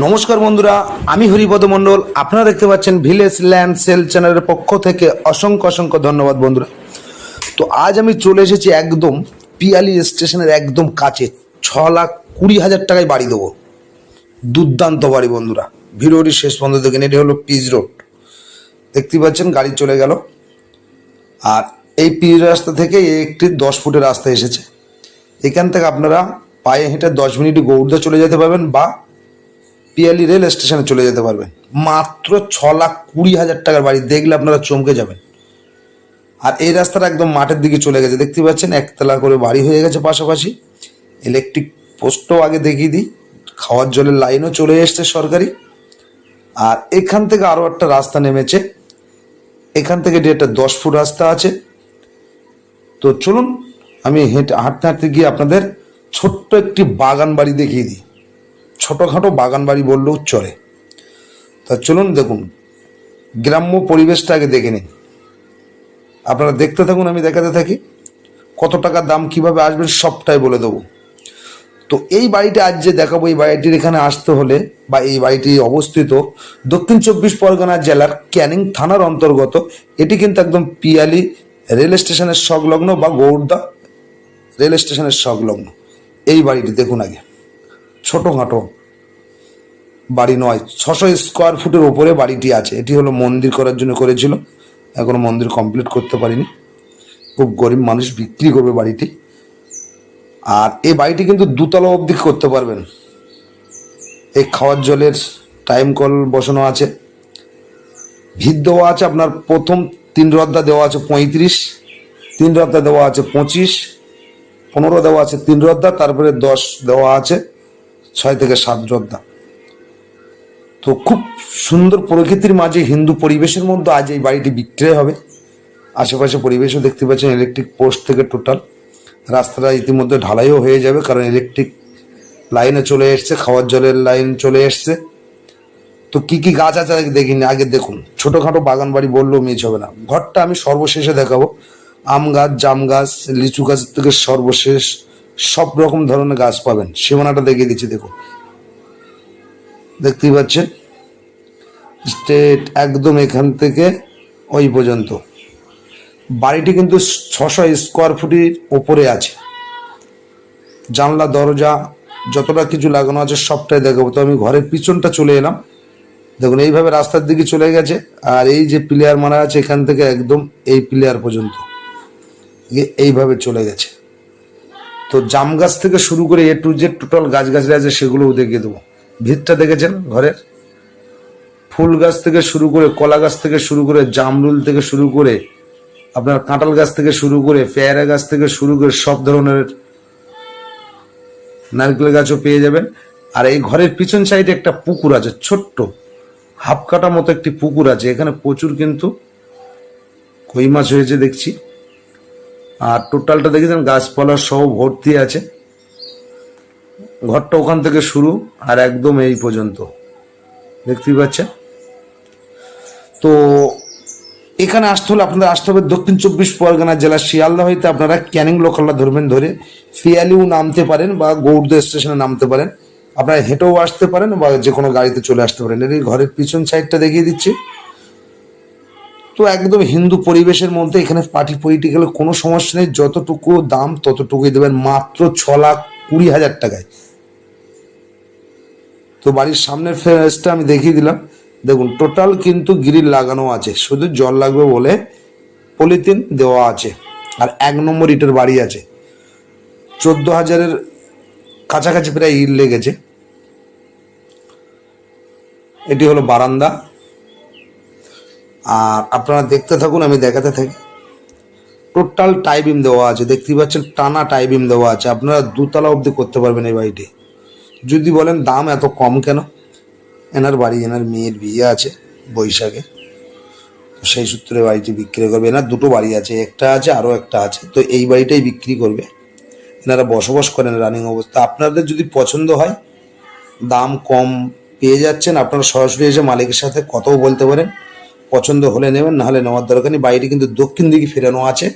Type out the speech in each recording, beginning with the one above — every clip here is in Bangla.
নমস্কার বন্ধুরা, আমি হরিপদ মণ্ডল। আপনারা দেখতে পাচ্ছেন ভিলেজ ল্যান্ড সেল চ্যানেলের পক্ষ থেকে অসংখ্য অসংখ্য ধন্যবাদ বন্ধুরা। তো আজ আমি চলে এসেছি একদম পিয়ালি স্টেশনের একদম কাছে। ছ লাখ কুড়ি হাজার টাকায় বাড়ি দেবো। দুর্দান্ত বাড়ি বন্ধুরা। ভিডিওটি শেষ পর্যন্ত দেখেন এটি হলো পিচ রোড দেখতে পাচ্ছেন গাড়ি চলে গেল। আর এই পিচ রাস্তা থেকে একটি দশ ফুটের রাস্তা এসেছে। এখান থেকে আপনারা পায়ে হেঁটে দশ মিনিট গৌড়দা চলে যেতে পারবেন বা পিয়ালি রেল স্টেশনে চলে যেতে পারবেন মাত্র ছ লাখ কুড়ি হাজার টাকার বাড়ি দেখলে আপনারা চমকে যাবেন। আর এই রাস্তাটা একদম মাঠের দিকে চলে গেছে। দেখতে পাচ্ছেন, একতলা করে বাড়ি হয়ে গেছে পাশাপাশি। ইলেকট্রিক পোস্টও আগে দেখিয়ে দিই। খাওয়ার জলের লাইনও চলে এসছে সরকারি। আর এখান থেকে আরও একটা রাস্তা নেমেছে। এখান থেকে একটা দশ ফুট রাস্তা আছে। তো চলুন, আমি হেঁটে হাঁটতে হাঁটতে গিয়ে আপনাদের ছোট্ট একটি বাগান বাড়ি দেখিয়ে দিই। ছোটোখাটো বাগান বাড়ি বললেও চলে। তা চলুন দেখুন, গ্রাম্য পরিবেশটা আগে দেখে নিন আপনারা দেখতে থাকুন, আমি দেখাতে থাকি, কত টাকা দাম কীভাবে আসবেন সবটাই বলে দেবো। তো এই বাড়িটা আজ যে দেখাবো, এই বাড়িটির এখানে আসতে হলে বা এই বাড়িটি অবস্থিত দক্ষিণ চব্বিশ পরগনা জেলার ক্যানিং থানার অন্তর্গত, এটি কিন্তু একদম পিয়ালি রেল স্টেশনের সংলগ্ন বা গৌড়দা রেল স্টেশনের সংলগ্ন। এই বাড়িটি দেখুন আগে। ছোটোখাটো। বাড়ি নয়, ছশো স্কোয়ার ফুটের ওপরে বাড়িটি আছে। এটি হলো মন্দির করার জন্য করেছিল। এখনও মন্দির কমপ্লিট করতে পারিনি। খুব গরিব মানুষ বিক্রি করবে বাড়িটি। আর এই বাড়িটি কিন্তু দুতলা অবধি করতে পারবেন। এই খাওয়ার জলের টাইম কল বসানো আছে। ভিত দেওয়া আছে আপনার প্রথম তিন রদ্দা দেওয়া আছে পঁয়ত্রিশ, তিন রদ্দা দেওয়া আছে পঁচিশ, পনেরো দেওয়া আছে তিন রদ্দা তারপরে দশ দেওয়া আছে। ছয় থেকে সাত রদ্দা তো খুব সুন্দর প্রকৃতির মাঝে হিন্দু পরিবেশের মধ্যে আজ এই বাড়িটি বিক্রয় হবে। আশেপাশে পরিবেশও দেখতে পাচ্ছেন ইলেকট্রিক পোস্ট থেকে টোটাল রাস্তাটা ইতিমধ্যে ঢালাইও হয়ে যাবে কারণ ইলেকট্রিক লাইনে চলে এসছে, খাওয়ার জলের লাইন চলে এসছে। তো কি কি গাছ আছে দেখিনি আগে দেখুন। ছোটোখাটো বাগান বাড়ি বললেও মিস হবে না। ঘরটা আমি সর্বশেষে দেখাবো। আম গাছ, জাম গাছ, লিচু গাছ থেকে সর্বশেষ সব রকম ধরনের গাছ পাবেন। সীমানাটা দেখিয়ে দিচ্ছি, দেখুন। দেখতেই পাচ্ছেন? স্টেট একদম এখান থেকে ওই পর্যন্ত। বাড়িটি কিন্তু ছশো স্কোয়ার ফুটের ওপরে আছে। জানলা, দরজা, যতটা কিছু লাগানো আছে সবটাই দেখাবো। তো আমি ঘরের পিছনটা চলে এলাম। দেখুন, এইভাবে রাস্তার দিকে চলে গেছে। আর এই যে প্লেয়ার মারা আছে এখান থেকে একদম এই প্লেয়ার পর্যন্ত। এইভাবে চলে গেছে। তো জাম গাছ থেকে শুরু করে এ টু জেড টোটাল গাছ গাছরা আছে সেগুলোও দেখিয়ে দেবো। ভিতটা দেখেছেন ঘরের? ফুল গাছ থেকে শুরু করে, কলা গাছ থেকে শুরু করে, জামরুল থেকে শুরু করে, আপনার কাঁঠাল গাছ থেকে শুরু করে, পেয়ারা গাছ থেকে শুরু করে, সব ধরনের নারকেল গাছও পেয়ে যাবেন। আর এই ঘরের পিছন সাইডে একটা পুকুর আছে, ছোট্ট হাফ কাটা মতো একটি পুকুর আছে। এখানে প্রচুর কিন্তু কই মাছ হয়েছে দেখছি। আর টোটালটা দেখেছেন, গাছপালা সহ ভর্তি আছে। ঘরটা ওখান থেকে শুরু আর একদম এই পর্যন্ত। দেখতেই পাচ্ছেন? তো এখানে আসতে হলে আপনাদের আসতে হবে দক্ষিণ চব্বিশ পরগনা জেলার শিয়ালদা হইতে। আপনারা ক্যানিং লোকালটা ধরবেন ধরে। ফিয়ালিও নামতে পারেন বা গৌড়দা স্টেশনে নামতে পারেন। আপনারা হেঁটেও আসতে পারেন বা যে কোনো গাড়িতে চলে আসতে পারেন। এর ঘরের পিছন সাইডটা দেখিয়ে দিচ্ছি। তো একদম হিন্দু পরিবেশের মধ্যে এখানে পার্টি পলিটিক্যাল কোনো সমস্যা নেই, যতটুকু দাম ততটুকুই দেবেন, মাত্র ছ লাখ কুড়ি হাজার টাকায়। তো বাড়ির সামনের ফেসটা আমি দেখিয়ে দিলাম। দেখুন, টোটাল কিন্তু গ্রিল লাগানো আছে, শুধু জল লাগবে বলে পলিথিন দেওয়া আছে, আর এক নম্বর ইটের বাড়ি আছে। চোদ্দ হাজারের কাছাকাছি প্রায় ইট লেগেছে। এটি হলো বারান্দা। আর আপনারা দেখতে থাকুন, আমি দেখাতে থাকি। টোটাল টাইবিম দেওয়া আছে। দেখতেই পাচ্ছেন, টানা টাইবিম দেওয়া আছে। আপনারা দুতলা অবধি করতে পারবেন এই বাড়িটি। যদি বলেন দাম এত কম কেন? এনার বাড়ি, এনার মেয়ের বিয়ে আছে বৈশাখে। তো সেই সূত্রে বাড়িটি বিক্রি করবে। এনার দুটো বাড়ি আছে, একটা আছে, আরও একটা আছে। তো এই বাড়িটাই বিক্রি করবে। এনারা বসবাস করেন রানিং অবস্থা। আপনাদের যদি পছন্দ হয়, দাম কম পেয়ে যাচ্ছেন। আপনারা সরাসরি এসে মালিকের সাথে কথাও বলতে পারেন। পছন্দ হলে নেবেন, না হলে নেওয়ার দরকার নেই। বাড়িটি কিন্তু দক্ষিণ দিকে ফেরানো আছে।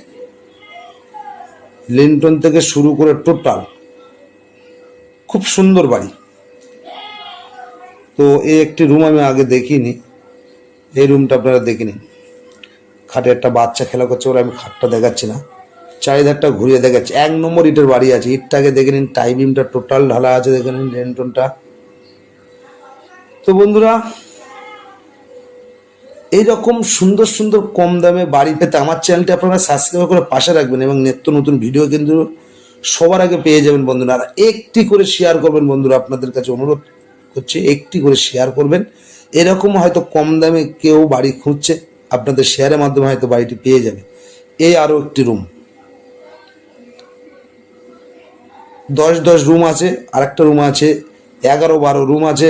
লিন্টন থেকে শুরু করে টোটাল খুব সুন্দর বাড়ি। তো এই একটি রুম আমি আগে দেখিনি। এই রুমটা আপনারা দেখে নিন। খাটে একটা বাচ্চা খেলা করছে ওরা আমি খাটটা দেখাচ্ছি না। চারিধারটা ঘুরিয়ে দেখাচ্ছি। এক নম্বর ইটের বাড়ি আছে। ইটটাকে দেখে নিন টাইবিমটা টোটাল ঢালা আছে, দেখে নিন রেন্টনটা তো বন্ধুরা এইরকম সুন্দর সুন্দর কম দামে বাড়ি পেতে আমার চ্যানেলটি আপনারা সাবস্ক্রাইব করে পাশে রাখবেন এবং নিত্য নতুন ভিডিও কিন্তু সবার আগে পেয়ে যাবেন বন্ধুরা। আর একটি করে শেয়ার করবেন বন্ধুরা, আপনাদের কাছে অনুরোধ করছি, একটি করে শেয়ার করবেন। এরকম হয়তো কম দামে কেউ বাড়ি খুঁজছে, আপনাদের শেয়ারের মাধ্যমে হয়তো বাড়িটি পেয়ে যাবে। এই আরও একটি রুম দশ দশ রুম আছে, আরেকটা রুম আছে, এগারো বারো রুম আছে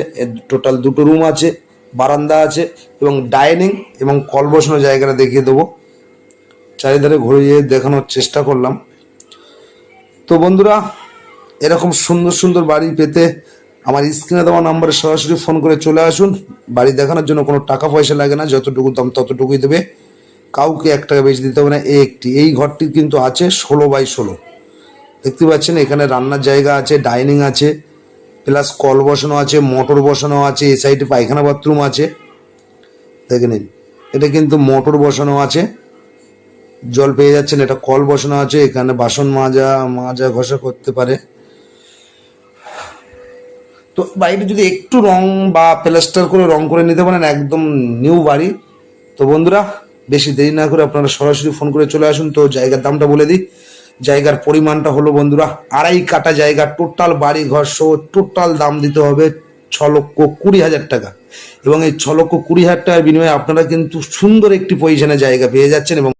টোটাল দুটো রুম আছে। বারান্দা আছে এবং ডাইনিং এবং কল বসানো জায়গাটা দেখিয়ে দেবো। চারিধারে ঘুরিয়ে দেখানোর চেষ্টা করলাম। তো বন্ধুরা, এরকম সুন্দর সুন্দর বাড়ি পেতে আমার স্ক্রিনে দেওয়া নাম্বারে সরাসরি ফোন করে চলে আসুন। বাড়ি দেখানোর জন্য কোনো টাকা পয়সা লাগে না, যতটুকু দাম ততটুকুই দেবে। কাউকে এক টাকা বেশি দিতে হবে না এই একটি। এই ঘরটি কিন্তু আছে ষোলো বাই ষোলো। দেখতে পাচ্ছেন এখানে রান্নার জায়গা আছে, ডাইনিং আছে প্লাস কল বসানো আছে মোটর বসানো আছে, এই সাইডে পায়খানা বাথরুম আছে। দেখে নিন, এটা কিন্তু মোটর বসানো আছে। জল পেয়ে যাচ্ছেন, এটা কল বসানো আছে, এখানে বাসন মাজা মাজা ঘষা করতে পারে। তো বাড়িটা যদি একটু রং বা প্লাস্টার করে রং করে নিতে পারেন, একদম নিউ বাড়ি। তো বন্ধুরা, বেশি দেরি না করে আপনারা সরাসরি ফোন করে চলে আসুন। তো জায়গার দামটা বলে দিই জায়গার পরিমাণটা হলো বন্ধুরা, আড়াই কাটা জায়গা টোটাল বাড়ি ঘর সহ টোটাল দাম দিতে হবে ছ লক্ষ কুড়ি হাজার টাকা। এবং এই ছ লক্ষ কুড়ি হাজার টাকার বিনিময়ে আপনারা কিন্তু সুন্দর একটি পজিশনে জায়গা পেয়ে যাচ্ছেন এবং